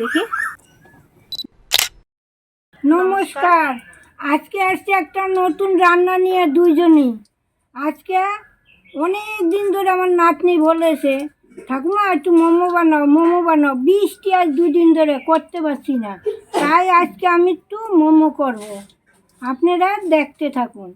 দেখি। নমস্কার। আজকে আসছে একটা নতুন রান্না নিয়ে দুইজনই আজকে অনেক দিন ধরে আমার নাতনি বলেছে, ঠাকুমা, একটু মোমো বানাও মোমো বানাও। বৃষ্টি আজ দুদিন ধরে করতে পারছি না, তাই আজকে আমি একটু মোমো করব। আপনারা দেখতে থাকুন।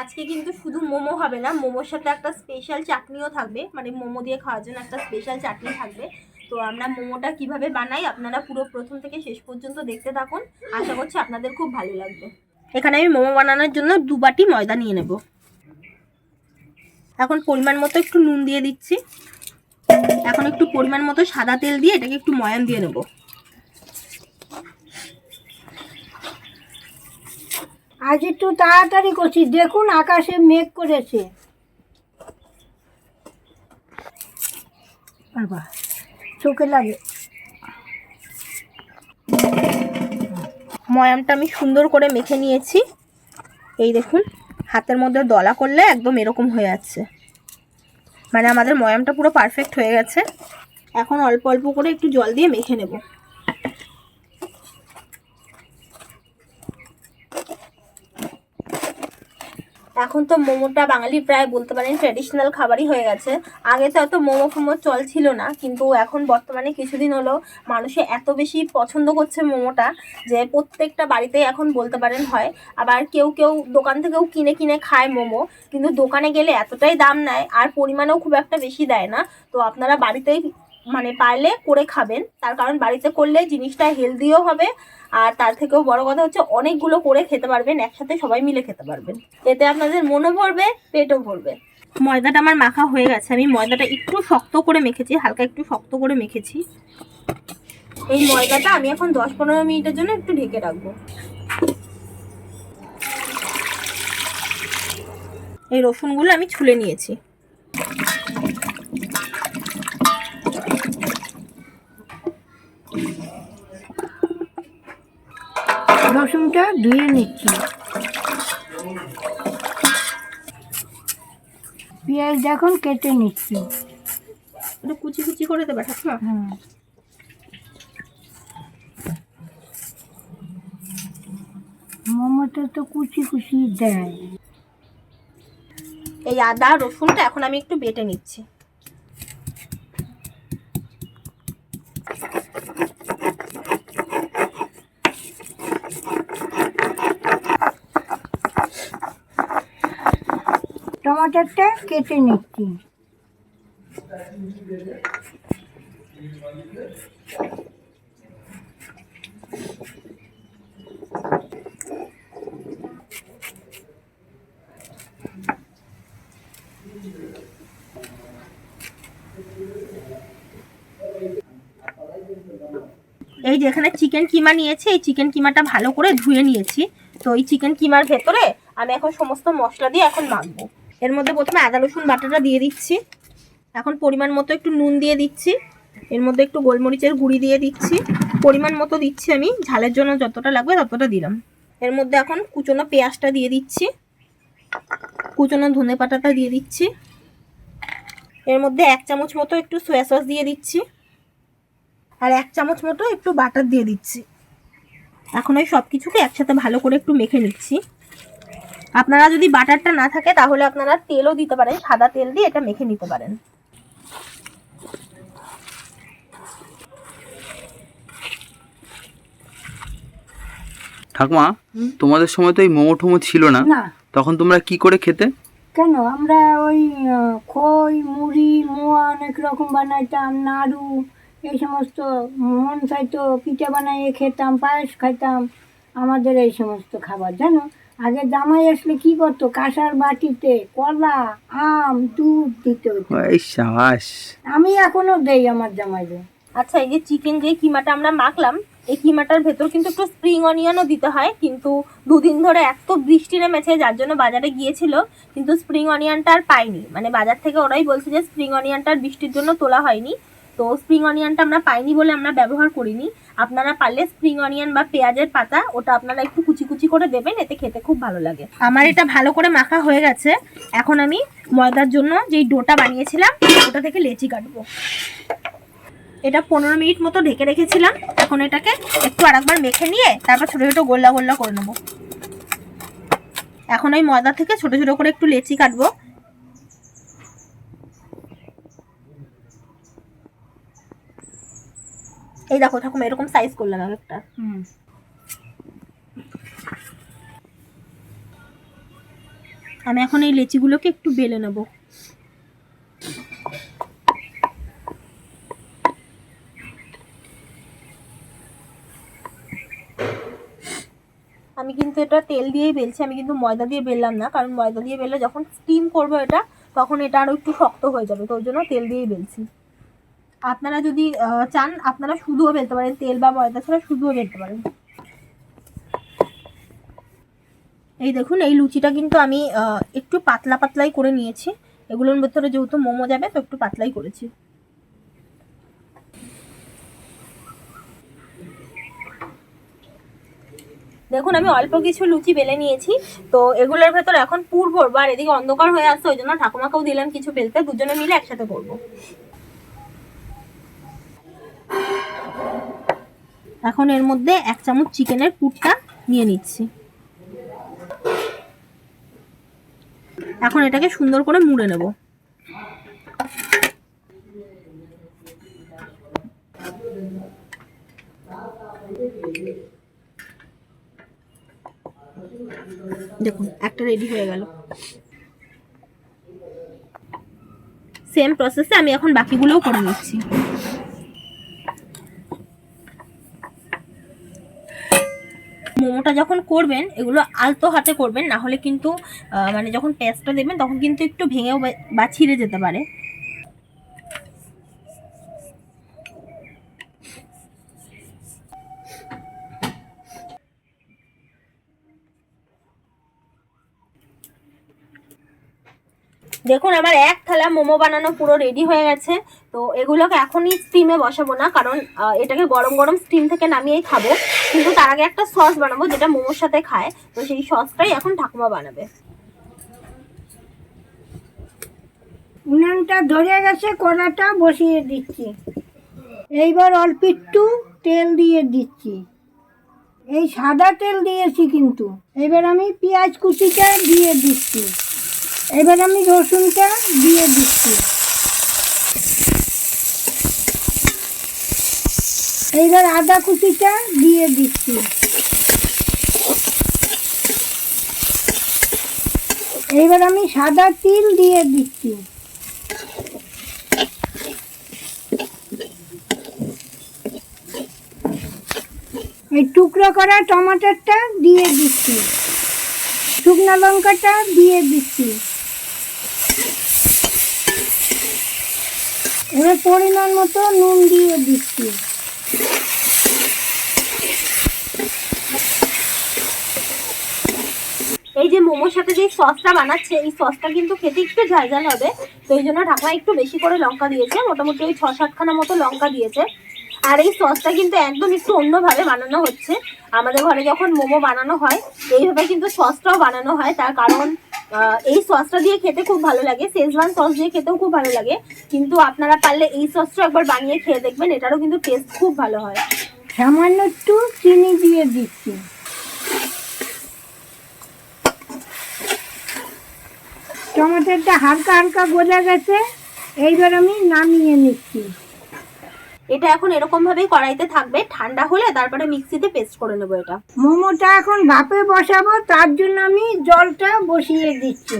আজকে কিন্তু শুধু মোমো হবে না, মোমোর সাথে একটা স্পেশাল চাটনিও থাকবে মানে মোমো দিয়ে খাওয়ার জন্য একটা স্পেশাল চাটনি থাকবে। তো আমরা মোমোটা কীভাবে বানাই আপনারা পুরো প্রথম থেকে শেষ পর্যন্ত দেখতে থাকুন। আশা করছি আপনাদের খুব ভালো লাগবে। এখানে আমি মোমো বানানোর জন্য দু বাটি ময়দা নিয়ে নেব। এখন পরিমাণ মতো একটু নুন দিয়ে দিচ্ছি। এখন একটু পরিমাণ মতো সাদা তেল দিয়ে এটাকে একটু ময়ান দিয়ে নেব। আজ একটু তাড়াতাড়ি করছি। দেখুন আকাশে মেঘ করেছে। বাবা চোখে লাগে। ময়ামটা আমি সুন্দর করে মেখে নিয়েছি। এই দেখুন, হাতের মধ্যে দলা করলে একদম এরকম হয়ে যাচ্ছে। মানে আমাদের ময়ামটা পুরো পারফেক্ট হয়ে গেছে। এখন অল্প অল্প করে একটু জল দিয়ে মেখে নেব। এখন তো মোমোটা বাঙালি প্রায় বলতে পারেন ট্র্যাডিশনাল খাবারই হয়ে গেছে। আগে তো এত মোমো ফোমো চল ছিল না, কিন্তু এখন বর্তমানে কিছুদিন হলো মানুষে এত বেশি পছন্দ করছে মোমোটা যে প্রত্যেকটা বাড়িতেই এখন বলতে পারেন হয়। আবার কেউ কেউ দোকান থেকেও কিনে কিনে খায় মোমো, কিন্তু দোকানে গেলে এতটাই দাম নেয় আর পরিমাণেও খুব একটা বেশি দেয় না। তো আপনারা বাড়িতেই মানে পারলে করে খাবেন। তার কারণ বাড়িতে করলে জিনিসটা হেলদিও হবে। আর তার থেকেও বড় কথা হচ্ছে অনেকগুলো করে খেতে পারবেন, একসাথে সবাই মিলে খেতে পারবেন। এতে আপনাদের মনও ভরবে, পেটও ভরবে। ময়দাটা আমার মাখা হয়ে গেছে। আমি ময়দাটা একটু শক্ত করে মেখেছি, হালকা একটু শক্ত করে মেখেছি। এই ময়দাটা আমি এখন দশ পনেরো মিনিটের জন্য একটু ঢেকে রাখব। এই রসুনগুলো আমি ছুলে নিয়েছি। রসুনটা ধুয়ে নিচ্ছি। পেঁয়াজ এখন কেটে নিচ্ছি। একটু কুচি কুচি করে দেবে ঠাকুমা? হ্যাঁ মোমোটা তো কুচি কুচি দেয়। এই আদা রসুনটা এখন আমি একটু বেটে নিচ্ছি। টমাটোটা কেটে নিচ্ছি। এই যে এখানে চিকেন কিমা নিয়েছি, এই চিকেন কিমাটা ভালো করে ধুয়ে নিয়েছি। তো এই চিকেন কিমার ভেতরে আমি এখন সমস্ত মশলা দিয়ে এখন মাখবো এর মধ্যে প্রথমে আদা, রসুন, বাটাটা দিয়ে দিচ্ছি। এখন পরিমাণ মতো একটু নুন দিয়ে দিচ্ছি। এর মধ্যে একটু গোলমরিচের গুঁড়ি দিয়ে দিচ্ছি। পরিমাণ মতো দিচ্ছি আমি, ঝালের জন্য যতটা লাগবে ততটা দিলাম। এর মধ্যে এখন কুচনো পেঁয়াজটা দিয়ে দিচ্ছি। কুচনো ধনে পাতাটা দিয়ে দিচ্ছি। এর মধ্যে এক চামচ মতো একটু সয়া সস দিয়ে দিচ্ছি। আর এক চামচ মতো একটু বাটার দিয়ে দিচ্ছি। এখন ওই সব কিছুকে একসাথে ভালো করে একটু মেখে নিচ্ছি। আপনারা যদি বাটারটা না থাকে তাহলে আপনারা তেলও দিতে পারেন সাদা তেল দিয়ে এটা মেখে নিতে পারেন। ঠাকুমা তোমাদের সময় তো এই মোমো টোমো ছিল না। তখন তোমরা কি করে খেতে? কেন? আমরা ওই খই মুড়ি মোয়া অনেক রকম বানাইতাম নাড়ু এই সমস্ত মন চাইতো পিঠে বানাইয়ে খেতাম পায়েস খাইতাম। আমাদের এই সমস্ত খাবার জানো? আগে জামাই আসলে কি করতো? কাঁসার বাটিতে কলা আম দুধ দিত আমি এখনও দেই আমার জামাইদের আচ্ছা এই যে চিকেন যে কিমাটা আমরা মাখলাম এই কিমাটার ভেতর কিন্তু একটু স্প্রিং অনিয়নও দিতে হয় কিন্তু দুদিন ধরে এত বৃষ্টি নেমেছে যার জন্য বাজারে গিয়েছিল কিন্তু স্প্রিং অনিয়নটা আর পাইনি। মানে বাজার থেকে ওরাই বলছে যে স্প্রিং অনিয়নটা আর বৃষ্টির জন্য তোলা হয়নি। তো স্প্রিং অনিয়নটা আমরা পাইনি বলে আমরা ব্যবহার করিনি। আপনারা পারলে স্প্রিং অনিয়ন বা পেঁয়াজের পাতা, ওটা আপনারা একটু কুচি কুচি করে দেবেন, এতে খেতে খুব ভালো লাগে। আমার এটা ভালো করে মাখা হয়ে গেছে। এখন আমি ময়দার জন্য যেই ডোটা বানিয়েছিলাম, ওটা থেকে লেচি কাটবো। এটা পনেরো মিনিট মতো ঢেকে রেখেছিলাম। এখন এটাকে একটু আরেকবার মেখে নিয়ে তারপর ছোটো ছোটো গোল্লা গোল্লা করে নেব। এখন ওই ময়দা থেকে ছোটো ছোটো করে একটু লেচি কাটবো। এই দেখো ঠাকুমা এরকম সাইজ করলাম এক একটা হুম। আমি এখন এই লেচিগুলোকে একটু বেলে নেব। আমি কিন্তু এটা তেল দিয়েই বেলছি আমি কিন্তু ময়দা দিয়ে বেললাম না কারণ ময়দা দিয়ে বেললে যখন স্টিম করব এটা তখন এটা আরও একটু শক্ত হয়ে যাবে তো ওই জন্য তেল দিয়েই বেলছি। আপনারা যদি চান, আপনারা শুধুও বেলতে পারেন, তেল বা ময়দা ছাড়া শুধুও বেলতে পারেন। এই দেখুন, এই লুচিটা কিন্তু আমি একটু পাতলা পাতলাই করে নিয়েছি। এগুলোর ভেতরে যেহেতু মোমো যাবে, তো একটু পাতলাই করেছি। দেখুন, আমি অল্প কিছু লুচি বেলে নিয়েছি। তো এগুলোর ভেতর এখন পুর ভরবো আর এদিকে অন্ধকার হয়ে আসছে, ওই জন্য ঠাকুমাকেও দিলাম কিছু বেলতে, দুজনে মিলে একসাথে করব। এখন এর মধ্যে এক চামচ চিকেনের পুরটা নিয়ে নিচ্ছি। এখন এটাকে সুন্দর করে মুড়ে নেব। দেখুন, একটা রেডি হয়ে গেল। সেম প্রসেসে আমি এখন বাকিগুলোও করে নিচ্ছি। মোমোটা যখন করবেন, এগুলো আলতো হাতে করবেন, না হলে কিন্তু মানে যখন পেস্টটা দেবেন, তখন কিন্তু একটু ভেঙেও বা ছিঁড়ে যেতে পারে। দেখুন, আমার এক থালা মোমো বানানো পুরো রেডি হয়ে গেছে। তো এগুলোকে এখনই স্টিমে বসাবো না, কারণ এটাকে গরম গরম স্টিম থেকে নামিয়েই খাব। কিন্তু তার আগে একটা সস বানাবো, যেটা মোমোর সাথে খায়। তো সেই সসটাই এখন ঠাকুমা বানাবে। উনানটা ধরে গেছে, কড়াটা বসিয়ে দিচ্ছি। এইবার অল্প একটু তেল দিয়ে দিচ্ছি। এই সাদা তেল দিয়েছি কিন্তু। এবার আমি পেঁয়াজ কুচিটা দিয়ে দিচ্ছি। এবার আমি রসুনটা দিয়ে দিচ্ছি। এইবার আদা কুচিটা দিয়ে দিচ্ছি। এইবার আমি সাদা তিল দিয়ে দিচ্ছি। এই টুকরো করা টমাটোরটা দিয়ে দিচ্ছি। শুকনো লঙ্কাটা দিয়ে দিচ্ছি। এবার পরিমাণ মতো নুন দিয়ে দিচ্ছি। এই যে মোমোর সাথে যে সসটা বানাচ্ছে, এই সসটা কিন্তু খেতে একটু ঝাল ঝাল হবে। তো এই জন্য ঢাকা একটু বেশি করে লঙ্কা দিয়েছে, মোটামুটি ওই ছ সাতখানা মতো লঙ্কা দিয়েছে। আর এই সসটা কিন্তু একদম একটু অন্যভাবে বানানো হচ্ছে। আমাদের ঘরে যখন মোমো বানানো হয়, এইভাবে কিন্তু সসটাও বানানো হয়। তার কারণ এই সসটা দিয়ে খেতে খুব ভালো লাগে শেজওয়ান সস দিয়ে খেতেও খুব ভালো লাগে। কিন্তু আপনারা পারলে এই সসটা একবার বানিয়ে খেয়ে দেখবেন, এটারও কিন্তু টেস্ট খুব ভালো হয়। সামান্য একটু চিনি দিয়ে দিচ্ছি। টমেটোটা হালকা হালকা গলে গেছে এইবার আমি নামিয়ে নিচ্ছি। এটা এখন এরকম ভাবেই কড়াইতে থাকবে ঠান্ডা হলে তারপরে মিক্সিতে পেস্ট করে নেব এটা। মোমোটা এখন ভাপে বসাবো তার জন্য আমি জলটা বসিয়ে দিচ্ছি।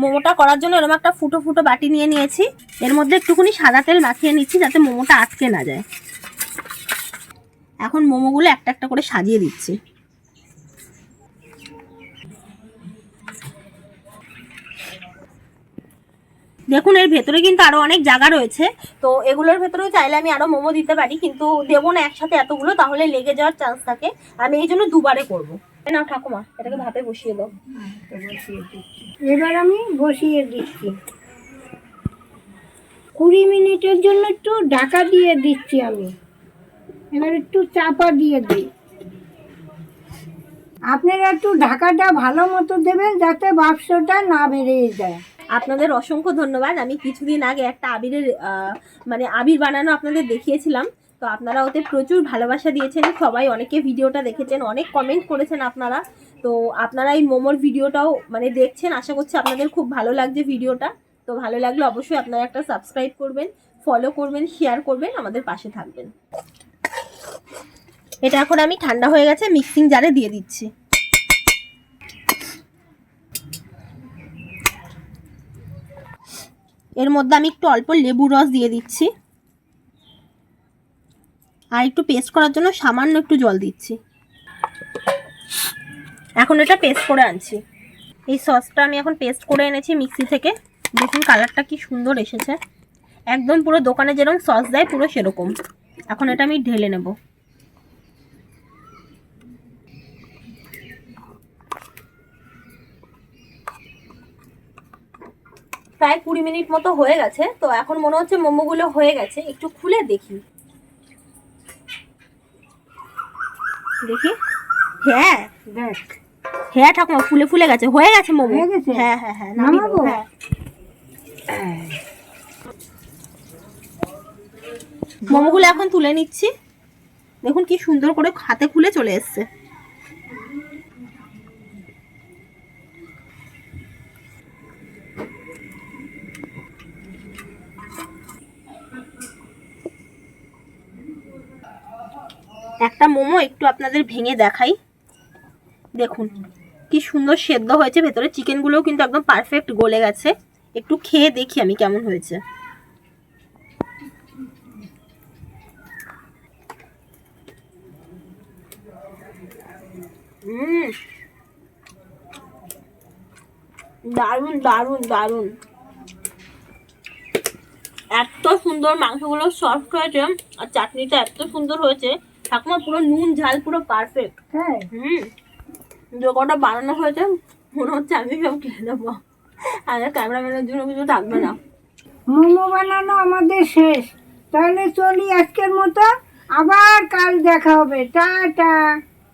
মোমোটা করার জন্য এরকম একটা ফুটো ফুটো বাটি নিয়ে নিয়েছি এর মধ্যে একটুখানি সাদা তেল মাখিয়ে নিচ্ছি যাতে মোমোটা আটকে না যায়। এখন মোমোগুলো একটা একটা করে সাজিয়ে দিচ্ছি। দেখুন, এর ভেতরে কিন্তু আরও অনেক জায়গা রয়েছে। তো এগুলোর ভেতরেও চাইলে আমি আরও মোমো দিতে পারি, কিন্তু দেবো না একসাথে এতগুলো, তাহলে লেগে যাওয়ার চান্স থাকে। আমি এই জন্য দুবারে করব। নাও ঠাকুমা, এটাকে ভাপে বসিয়ে দাও। এবার আমি বসিয়ে দিচ্ছি। কুড়ি মিনিটের জন্য একটু ঢাকা দিয়ে দিচ্ছি আমি। এবার একটু চাপা দিয়ে দিই। আপনারা একটু ঢাকাটা ভালো মতো দেবেন, যাতে বাক্সটা না বেরিয়ে যায়। আপনাদের অসংখ্য ধন্যবাদ। আমি কিছুদিন আগে একটা আবিরের মানে আবির বানানো আপনাদের দেখিয়েছিলাম। তো আপনারা ওতে প্রচুর ভালোবাসা দিয়েছেন। সবাই অনেকে ভিডিওটা দেখেছেন, অনেক কমেন্ট করেছেন আপনারা। তো আপনারা এই মোমোর ভিডিওটাও মানে দেখছেন, আশা করছি আপনাদের খুব ভালো লাগছে ভিডিওটা। তো ভালো লাগলে অবশ্যই আপনারা একটা সাবস্ক্রাইব করবেন ফলো করবেন শেয়ার করবেন, আমাদের পাশে থাকবেন। এটা এখন আমি ঠান্ডা হয়ে গেছে মিক্সিং জারে দিয়ে দিচ্ছি। এর মধ্যে আমি একটু অল্প লেবু রস দিয়ে দিচ্ছি। আর একটু পেস্ট করার জন্য সামান্য একটু জল দিচ্ছি। এখন এটা পেস্ট করে আনছি। এই সসটা আমি এখন পেস্ট করে এনেছি মিক্সি থেকে। দেখুন কালারটা কি সুন্দর এসেছে। একদম পুরো দোকানে যেরকম সস দেয় পুরো সেরকম। এখন এটা আমি ঢেলে নেব। প্রায় কুড়ি মিনিট মতো হয়ে গেছে তো এখন মনে হচ্ছে মোমোগুলো হয়ে গেছে একটু খুলে দেখি। দেখি? হ্যাঁ। দেখ। হ্যাঁ ঠাকুমা ফুলে ফুলে গেছে হয়ে গেছে মোমো। হ্যাঁ হ্যাঁ হ্যাঁ নামাবো? হ্যাঁ। মোমোগুলো এখন তুলে নিচ্ছি। দেখুন কি সুন্দর করে হাতে খুলে চলে এসছে। একটা আপনাদের ভেঙে দেখাই। দেখুন, কি সুন্দর সেদ্ধ হয়েছে। ভেতরে চিকেনগুলোও কিন্তু একদম পারফেক্ট গলে গেছে। একটু খেয়ে দেখি আমি কেমন হয়েছে। দারুণ দারুণ দারুণ। এত সুন্দর মাংসগুলো সফট হয়েছে, আর চাটনিটা এত সুন্দর হয়েছে। ঠাকুমা পুরো নুন ঝাল পুরো পারফেক্ট হ্যাঁ। হুম। যে কটা বানানো হয়েছে মনে হচ্ছে আমি সব খেয়ে নেব। আর ক্যামেরাম্যানের জন্য কিছু থাকবে না। মোমো বানানো আমাদের শেষ। তাহলে চলি আজকের মতো। আবার কাল দেখা হবে। টাটা।